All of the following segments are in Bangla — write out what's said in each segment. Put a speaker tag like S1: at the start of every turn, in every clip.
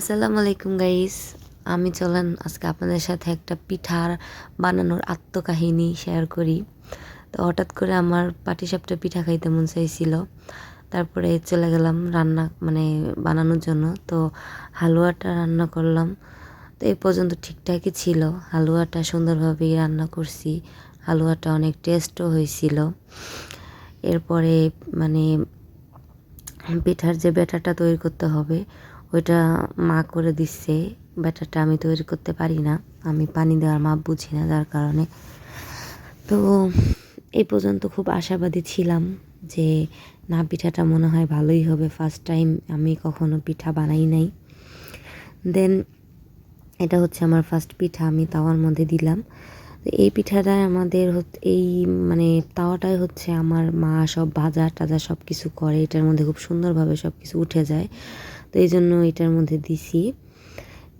S1: আসসালামু আলাইকুম গাইস আমি চলেন আজকে আপনাদের সাথে একটা পিঠার বানানোর আত্মকাহিনী শেয়ার করি। তো হঠাৎ করে আমার পাটিসাপটা পিঠা খাইতে মন চাইছিল। তারপরে চলে গেলাম রান্না মানে বানানোর জন্য। তো হালুয়াটা রান্না করলাম। তো এই পর্যন্ত ঠিকঠাকই ছিল। হালুয়াটা সুন্দরভাবেই রান্না করছি। হালুয়াটা অনেক টেস্টও হয়েছিল। এরপরে মানে পিঠার যে ব্যাটারটা তৈরি করতে হবে ওইটা মা করে দিচ্ছে ব্যাটারটা আমি তৈরি করতে পারি না। আমি পানি দেওয়ার মাপ বুঝি না যার কারণে। তো এই পর্যন্ত খুব আশাবাদী ছিলাম যে না, পিঠাটা মনে হয় ভালোই হবে। ফার্স্ট টাইম আমি কখনো পিঠা বানাই নাই। দেন এটা হচ্ছে আমার ফার্স্ট পিঠা, আমি তাওয়ার মধ্যে দিলাম। এই পিঠাটায় আমাদের এই মানে তাওয়াটাই হচ্ছে আমার মা সব ভাজা টাজা সব কিছু করে। এটার মধ্যে খুব সুন্দরভাবে সব কিছু উঠে যায়। তো এই জন্য এটার মধ্যে দিছি।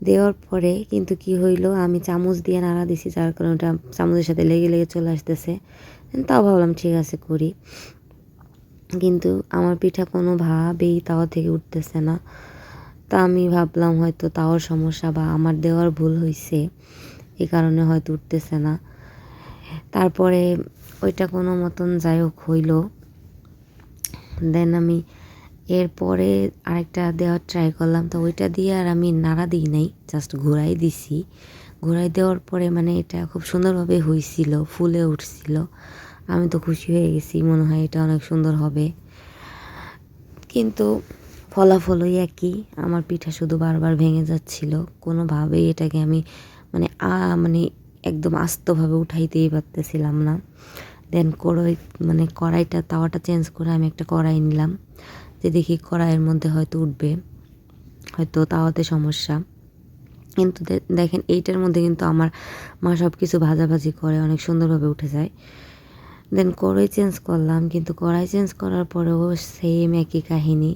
S1: দেওয়ার পরে কিন্তু কি হইল, আমি চামচ দিয়ে নাড়া দিছি, যার কারণে ওটা চামচের সাথে লেগে লেগে চলে আসতেছে। তাও ভাবলাম ঠিক আছে করি। কিন্তু আমার পিঠা কোনোভাবেই তাওয়া থেকে উঠতেছে না। তা আমি ভাবলাম হয়তো তাওয়ার সমস্যা বা আমার দেওয়ার ভুল হয়েছে এই কারণে হয়তো উঠতেছে না। তারপরে ওইটা কোনো মতন যাই হোক হইল। দেন আমি এরপরে আরেকটা দেওয়ার ট্রাই করলাম, তো ওইটা দিয়ে আর আমি নাড়া দিই নাই জাস্ট ঘোরাই দিছি। ঘোরাই দেওয়ার পরে মানে এটা খুব সুন্দরভাবে হয়েছিল ফুলে উঠছিল। আমি তো খুশি হয়ে গেছি, মনে হয় এটা অনেক সুন্দর হবে। কিন্তু ফলাফল ওই একই, আমার পিঠা শুধু বারবার ভেঙে যাচ্ছিল। কোনোভাবেই এটাকে আমি মানে আ মানে একদম আস্তভাবে উঠাইতেই পারতেছিলাম না। দেন কড়াই মানে কড়াইটা, তাওয়াটা চেঞ্জ করে আমি একটা কড়াই নিলাম। যে দেখি কড়াইয়ের মধ্যে হয়তো উঠবে, হয়তো তাওয়াতে সমস্যা। কিন্তু দেখেন এইটার মধ্যে কিন্তু আমার মা সব কিছু ভাজাভাজি করে, অনেক সুন্দরভাবে উঠে যায়। দেন কড়াই চেঞ্জ করলাম, কিন্তু কড়াই চেঞ্জ করার পরেও সেম একই কাহিনী।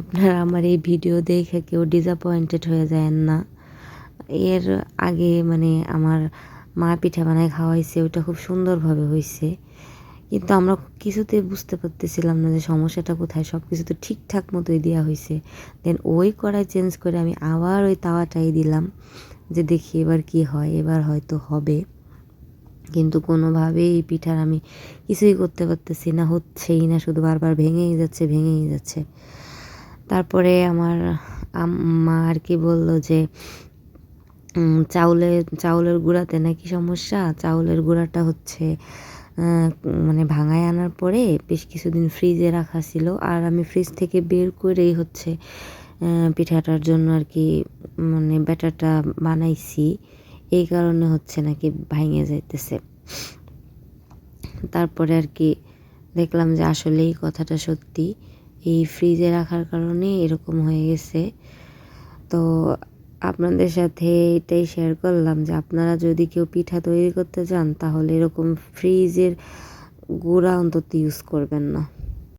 S1: আপনারা আমার এই ভিডিও দেখে কেউ ডিসঅ্যাপয়েন্টেড হয়ে যায় না। এর আগে মানে আমার মা পিঠা বানায় খাওয়াইছে, ওইটা খুব সুন্দরভাবে হয়েছে কিন্তু আমরা কিছুতে বুঝতে পারতেছিলাম না যে সমস্যাটা কোথায়। সব কিছু তো ঠিকঠাক মতোই দেওয়া হয়েছে দেন ওই কড়াই চেঞ্জ করে আমি আবার ওই তাওয়াটাই দিলাম যে দেখি এবার কি হয়, এবার হয়তো হবে। কিন্তু কোনোভাবেই এই পিঠার আমি কিছুই করতে পারতেছি না, হচ্ছেই না, শুধু বারবার ভেঙেই যাচ্ছে ভেঙেই যাচ্ছে। তারপরে আমার মা আর কি বলল যে চাউলের চাউলের গুঁড়াতে নাকি সমস্যা? চাউলের গুঁড়াটা হচ্ছে মানে ভাঙায় আনার পরে বেশ কিছুদিন ফ্রিজে রাখা ছিল। আর আমি ফ্রিজ থেকে বের করেই হচ্ছে পিঠাটার জন্য আর কি মানে ব্যাটারটা বানাইছি। এই কারণে হচ্ছে নাকি ভাঙে যাইতেছে। তারপরে আর কি দেখলাম যে আসলে এই কথাটা সত্যি। এই ফ্রিজে রাখার কারণে এরকম হয়ে গেছে। তো আপনাদের সাথে এটাই শেয়ার করলাম যে আপনারা যদি কেউ পিঠা তৈরি করতে চান, তাহলে এরকম ফ্রিজের গুঁড়া অন্তত ইউজ করবেন না।